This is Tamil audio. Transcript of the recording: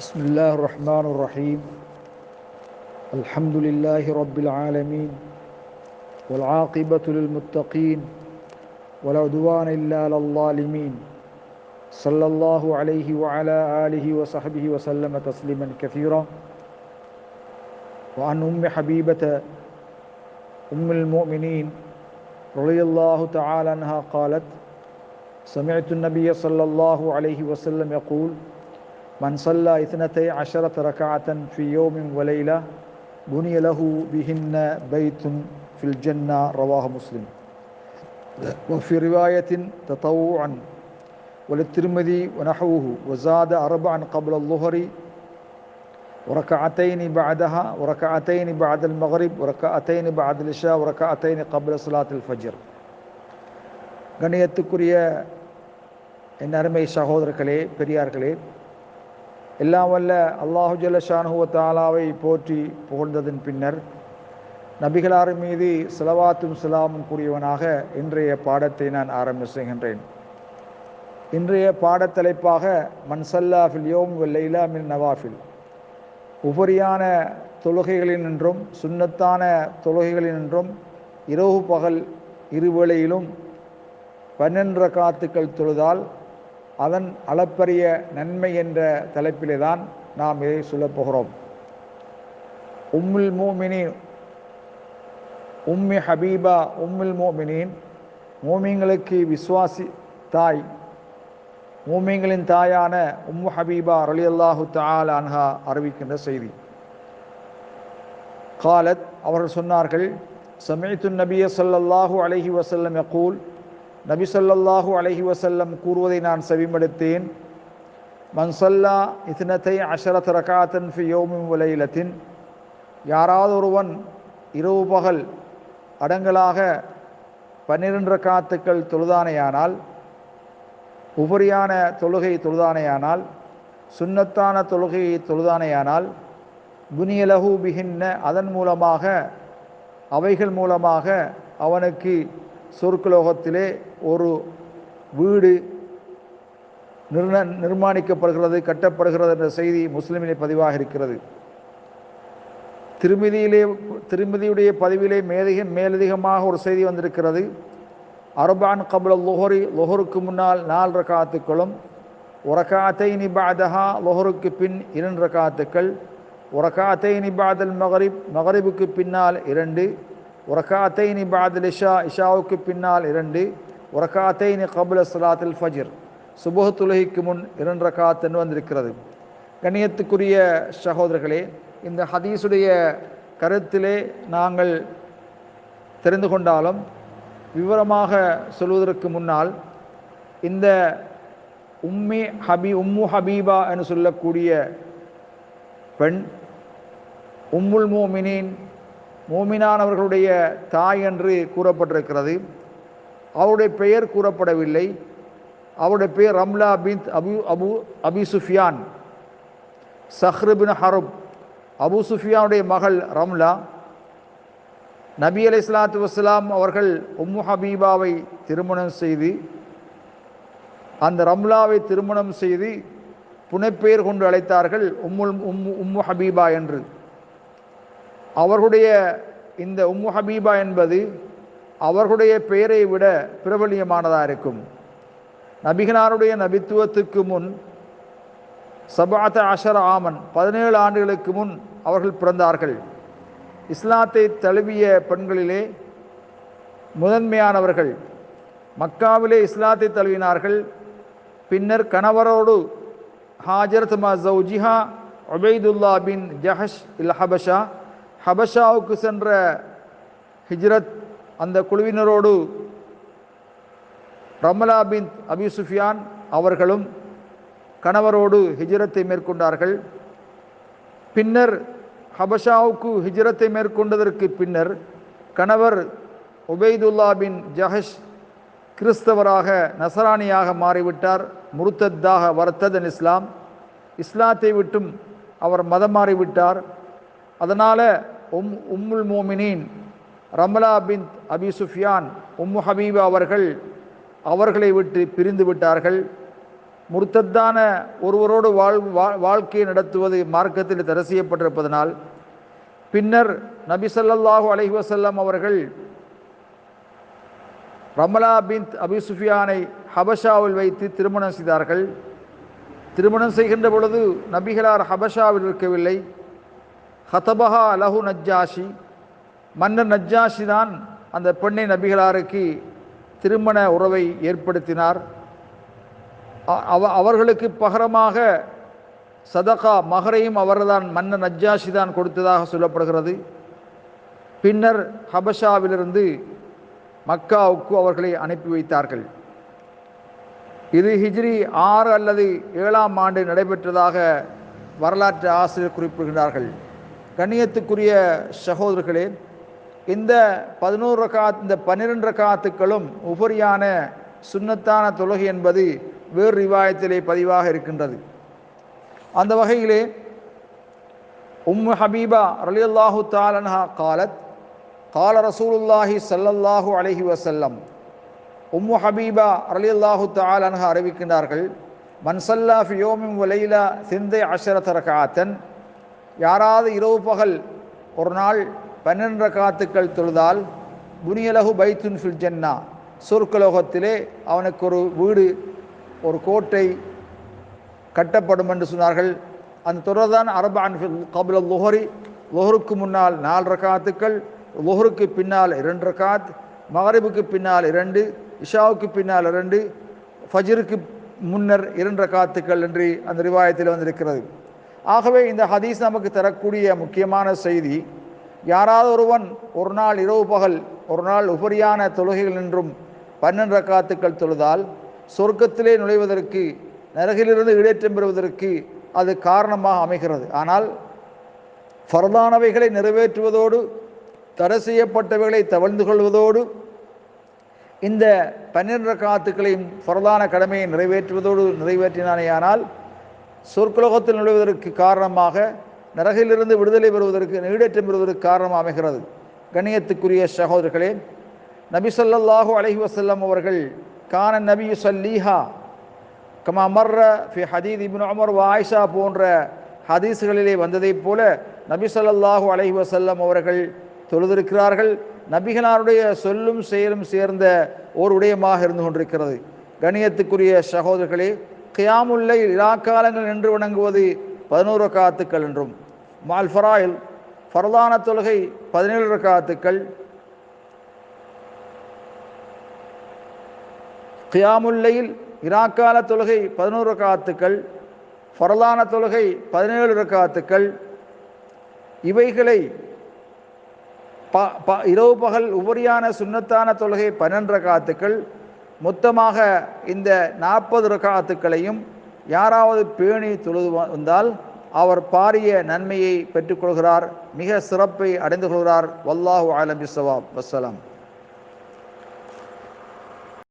بسم الله الرحمن الرحيم. الحمد لله رب العالمين والعاقبة للمتقين ولا عدوان إلا على الظالمين. صلى الله عليه وعلى آله وصحبه وسلم تسليما كثيرا. وعن أم حبيبة أم المؤمنين رضي الله تعالى عنها قالت سمعت النبي صلى الله عليه وسلم يقول من صلى اثنتي عشرة ركعة في يوم وليلة بني له بهن بيت في الجنة رواه مسلم وفي رواية تطوعا وللترمذي ونحوه وزاد أربعا قبل الظهر وركعتين بعدها وركعتين بعد المغرب وركعتين بعد العشاء وركعتين قبل صلاة الفجر கண்ணியத்துக்குரிய என் அருமை சகோதரர்களே பெரியார்களே எல்லாம் வல்ல அல்லாஹு ஜல்லஷானுவ தாலாவை போற்றி புகழ்ந்ததன் பின்னர் நபிகளார் மீது சிலவாத்தும் சிலாமும் கூறியவனாக இன்றைய பாடத்தை நான் ஆரம்ப செய்கின்றேன். இன்றைய பாடத்தலைப்பாக மன்சல்லா ஃபில் யோம் வெல்லைலா மின் நவாஃபில். உபரியான தொழுகைகளினின்றும் சுண்ணத்தான தொழுகைகளினின்றும் இரவு பகல் இருவேளையிலும் பன்னெண்டு காத்துக்கள் தொழுதால் அதன் அளப்பரிய நன்மை என்ற தலைப்பிலே தான் நாம் இதை சொல்லப் போகிறோம். உம்முல் மோமினின் உம்மி ஹபீபா உம்முல் மோமினின் மோமிங்களுக்கு விஸ்வாசி தாய் மூமிங்களின் தாயான உம்மு ஹபீபா அலி அல்லாஹு தால் அன்ஹா அறிவிக்கின்ற செய்தி. காலத் அவர்கள் சொன்னார்கள் சமயத்து நபிய சல்லாஹூ அலஹி வசல்லம் யகூல் நபி சொல்லல்லாஹூ அலஹி வசல்லம் கூறுவதை நான் செவிமடுத்தேன். மன்சல்லா இத்தினத்தை அஷரத் ரகாத்தன் ஃபி யோமின் விலையிலத்தின் யாராவது ஒருவன் இரவு பகல் அடங்கலாக பன்னிரண்டு ரக்காத்துக்கள் தொழுதானையானால் உபரியான தொழுகை தொழுதானையானால் சுன்னத்தான தொழுகையை தொழுதானையானால் புனியலகு பிகின்ன அதன் மூலமாக அவைகள் மூலமாக அவனுக்கு சொர்க்கலோகத்திலே ஒரு வீடு நிர்ண நிர்மாணிக்கப்படுகிறது கட்டப்படுகிறது என்ற செய்தி முஸ்லிமிலே பதிவாக இருக்கிறது. திருமதியிலே திருமதியுடைய பதிவிலே மேதிக மேலதிகமாக ஒரு செய்தி வந்திருக்கிறது. அர்பான் கபுல லொஹரி லொஹருக்கு முன்னால் நாலு ரகாத்துக்களும் உரகாத்தை நிபாதஹா லொஹருக்கு பின் இரண்டு ரகாத்துக்கள் உரகாத்தை நிபாதல் மகரிப் மகரிபுக்கு பின்னால் இரண்டு உரகாத்தைனி பாதில் இஷா இஷாவுக்கு பின்னால் இரண்டு உரகாத்தைனி கபுல சலாத்தில் ஃபஜிர். சுபுக துலகிக்கு முன் இரண்டு காத்து என்று வந்திருக்கிறது. கண்ணியத்துக்குரிய சகோதரர்களே இந்த ஹதீஸுடைய கருத்திலே நாங்கள் தெரிந்து கொண்டாலும் விவரமாக சொல்வதற்கு முன்னால் இந்த உம்மி ஹபி உம்மு ஹபீபா என்று சொல்லக்கூடிய பெண் உம்முல் மோமினின் மோமினானவர்களுடைய தாய் என்று கூறப்பட்டிருக்கிறது. அவருடைய பெயர் கூறப்படவில்லை. அவருடைய பெயர் ரம்லா பின் அபு அபு அபி சுஃபியான். சஹ்ருபின் ஹருப். அபு சுஃபியானுடைய மகள் ரம்லா. நபி அலி இஸ்லாத்து வஸ்லாம் அவர்கள் உம்மு ஹபீபாவை திருமணம் செய்து அந்த ரம்லாவை திருமணம் செய்து புனைப்பெயர் கொண்டு அழைத்தார்கள் உம்முல் உம்மு உம்மு ஹபீபா என்று. அவர்களுடைய இந்த உம்மு ஹபீபா என்பது அவர்களுடைய பெயரை விட பிரபலியமானதாக இருக்கும். நபிகனாருடைய நபித்துவத்துக்கு முன் சபாத்த அஷர ஆமன் பதினேழு ஆண்டுகளுக்கு முன் அவர்கள் பிறந்தார்கள். இஸ்லாத்தை தழுவிய பெண்களிலே முதன்மையானவர்கள் மக்காவிலே இஸ்லாத்தை தழுவினார்கள். பின்னர் கணவரோடு ஹாஜரத் மசௌஜிஹா ஒபைதுல்லா பின் ஜஹஷ் இல் ஹபஷா ஹபஷாவுக்கு சென்ற ஹிஜ்ரத் அந்த குழுவினரோடு ரமலா பின் அபி சுஃபியான் அவர்களும் கணவரோடு ஹிஜ்ரத்தை மேற்கொண்டார்கள். பின்னர் ஹபஷாவுக்கு ஹிஜ்ரத்தை மேற்கொண்டதற்கு பின்னர் கணவர் உபைதுல்லா பின் ஜஹஷ் கிறிஸ்தவராக நசராணியாக மாறிவிட்டார். முருத்தத்தாக வர்த்ததன் இஸ்லாம் இஸ்லாத்தை விட்டும் அவர் மதம் மாறிவிட்டார். அதனால் உம் உம்முல் மோமினின் ரமலா பின் அபி சுஃபியான் உம்மு ஹபீபா அவர்கள் அவர்களை விட்டு பிரிந்து விட்டார்கள். முர்த்தத்தான ஒருவரோடு வாழ் வா- வாழ்க்கையை நடத்துவது மார்க்கத்தில் தடை செய்யப்பட்டிருப்பதனால் பின்னர் நபி ஸல்லல்லாஹு அலைஹி அவர்கள் ரமலா பின் அபி சுஃபியானை ஹபஷாவில் வைத்து திருமணம் செய்தார்கள். திருமணம் செய்கின்ற பொழுது நபிகளார் ஹபஷாவில் இருக்கவில்லை. ஹதபஹா லஹு நஜ்ஜாஷி. மன்னர் நஜ்ஜாஷி தான் அந்த பெண்ணை நபிகளாருக்கு திருமண உறவை ஏற்படுத்தினார். அவ அவர்களுக்கு பகரமாக சதகா மகரையும் அவர்தான் மன்னர் நஜ்ஜாஷி தான் கொடுத்ததாக சொல்லப்படுகிறது. பின்னர் ஹபஷாவிலிருந்து மக்காவுக்கு அவர்களை அனுப்பி வைத்தார்கள். இது ஹிஜ்ரி ஆறு அல்லது ஏழாம் ஆண்டு நடைபெற்றதாக வரலாற்று ஆசிரியர் குறிப்பிடுகிறார்கள். கண்ணியத்துக்குரிய சகோதரர்களே இந்த பதினோரு ரகாத் இந்த பன்னிரெண்டு ரகாத்துக்களும் உபரியான சுன்னத்தான தொழுகை என்பது வேறு ரிவாயத்திலே பதிவாக இருக்கின்றது. அந்த வகையிலே உம்மு ஹபீபா ரலியல்லாஹு தாலன்ஹா காலத் கால ரசூலுல்லாஹி ஸல்லல்லாஹு அலஹி வசல்லம் உம்மு ஹபீபா ரலியல்லாஹு தாலன்ஹா அறிவிக்கின்றார்கள் மன்சல்லா ஃபி வலைலா சிந்தை அஷரத் ரகாத்தன் யாராவது இரவு பகல் ஒரு நாள் பன்னெண்டு காத்துக்கள் தொழுதால் புனியலகு பைத்துன் ஃபில் ஜன்னா. சொர்க்கலோகத்திலே அவனுக்கு ஒரு வீடு ஒரு கோட்டை கட்டப்படும் என்று சொன்னார்கள். அந்த தொடர்தான் அரபான் கபில லொஹரி. லொஹருக்கு முன்னால் நாலு காத்துக்கள் லொஹருக்கு பின்னால் இரண்டு ரகாத் மகரிபுக்கு பின்னால் இரண்டு இஷாவுக்கு பின்னால் இரண்டு ஃபஜ்ருக்கு முன்னர் இரண்டு காத்துக்கள் என்று அந்த ரிவாயத்தில் வந்திருக்கிறது. ஆகவே இந்த ஹதீஸ் நமக்கு தரக்கூடிய முக்கியமான செய்தி யாராவது ஒருவன் ஒரு நாள் இரவு பகல் ஒரு நாள் உபரியான தொழுகைகள் என்றும் பன்னெண்டு ரக்காத்துக்கள் தொழுதால் சொர்க்கத்திலே நுழைவதற்கு நரகிலிருந்து இடேற்றம் பெறுவதற்கு அது காரணமாக அமைகிறது. ஆனால் ஃபரதானவைகளை நிறைவேற்றுவதோடு தடை செய்யப்பட்டவைகளை தவழ்ந்து கொள்வதோடு இந்த பன்னிரண்டு காத்துக்களையும் ஃபர்தான கடமையை நிறைவேற்றுவதோடு நிறைவேற்றினானேயானால் சொற்குலோகத்தில் நுழைவதற்கு காரணமாக நரகிலிருந்து விடுதலை பெறுவதற்கு நீடேற்றம் பெறுவதற்கு காரணமாக அமைகிறது. கண்ணியத்துக்குரிய சகோதரர்களே நபி ஸல்லல்லாஹு அலைஹி அவர்கள் கான நபி சல்லீஹா கமா மர்ர ஃபி ஹதீத் இபின் அமர் வாய்ஷா போன்ற ஹதீஸ்களிலே வந்ததைப் போல நபி ஸல்லல்லாஹு அலஹி வசல்லம் அவர்கள் தொழுதிருக்கிறார்கள். நபிகளாருடைய சொல்லும் செயலும் சேர்ந்த ஓர் உடையமாக இருந்து கொண்டிருக்கிறது. கணியத்துக்குரிய சகோதரர்களே கியாமுல்லை இலாக்காலங்கள் நின்று வணங்குவது பதினோரு ரக்காத்துக்கள் என்றும் மால் ஃபராயில் தொழுகை பதினேழு ரக்காத்துக்கள் கியாமுல்லையில் இராக்கால தொழுகை பதினோரு ரக்காத்துக்கள் ஃபரலான தொழுகை பதினேழு ரக்காத்துக்கள் இவைகளை ப ப இரவு பகல் உபரியான சுண்ணத்தான தொழுகை பன்னெண்டு ரக்காத்துக்கள் மொத்தமாக இந்த நாற்பது ரகாத்துக்களையும் யாராவது பேணி தொழுது வந்தால் அவர் பாரிய நன்மையை பெற்றுக்கொள்கிறார் மிக சிறப்பை அடைந்து கொள்கிறார். வல்லாஹு ஆலம் பிஸ்ஸவாப் வசலாம்